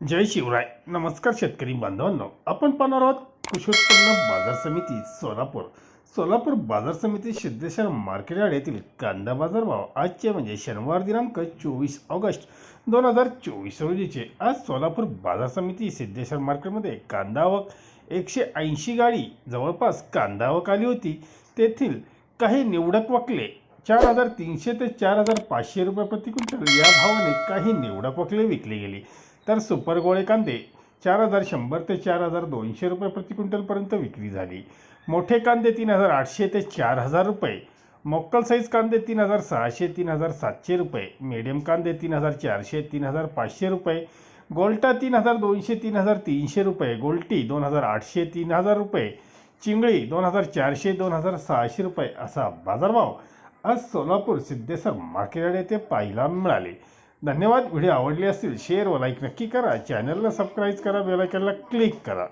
जय शिवराय. नमस्कार शेतकरी बांधवांनो. आपण पाहणार आहोत कृषी उत्पन्न बाजार समिती सोलापूर. सोलापूर बाजार समिती सिद्धेश्वर मार्केट यार्ड येथील कांदा बाजार भाव आजचे म्हणजे शनिवार दिनांक चोवीस ऑगस्ट दोन हजार चोवीस रोजीचे. आज सोलापूर बाजार समिती सिद्धेश्वर मार्केटमध्ये कांदा आवक एकशे ऐंशी गाडी जवळपास कांदा आवक आली होती. तेथील काही निवडक वकले चार हजार तीनशे ते चार हजार पाचशे रुपये प्रति क्विंटल या भावाने काही निवडक वकले विकले गेले. तर सुपर गोळे कांदे चार हजार शंभर ते चार हजार दोनशे रुपये प्रति क्विंटलपर्यंत विक्री झाली. मोठे कांदे तीन हजार आठशे ते चार हजार रुपये. मोक्कल साईज कांदे तीन हजार सहाशे तीन हजार सातशे रुपये. मीडियम कांदे तीन हजार चारशे तीन हजार पाचशे रुपये. गोल्टा तीन हजार दोनशे तीन हजार तीनशे रुपये. गोल्टी दोन हजार आठशे तीन हजार रुपये. चिंगळी दोन हजार चारशे दोन हजार सहाशे रुपये. असा बाजारभाव आज सोलापूर सिद्धेसर मार्केट येथे पाहायला मिळाले. धन्यवाद. व्हिडिओ आवडली असतील शेअर व लाईक नक्की करा. चॅनलला सबस्क्राईब करा बेलायकनला क्लिक करा.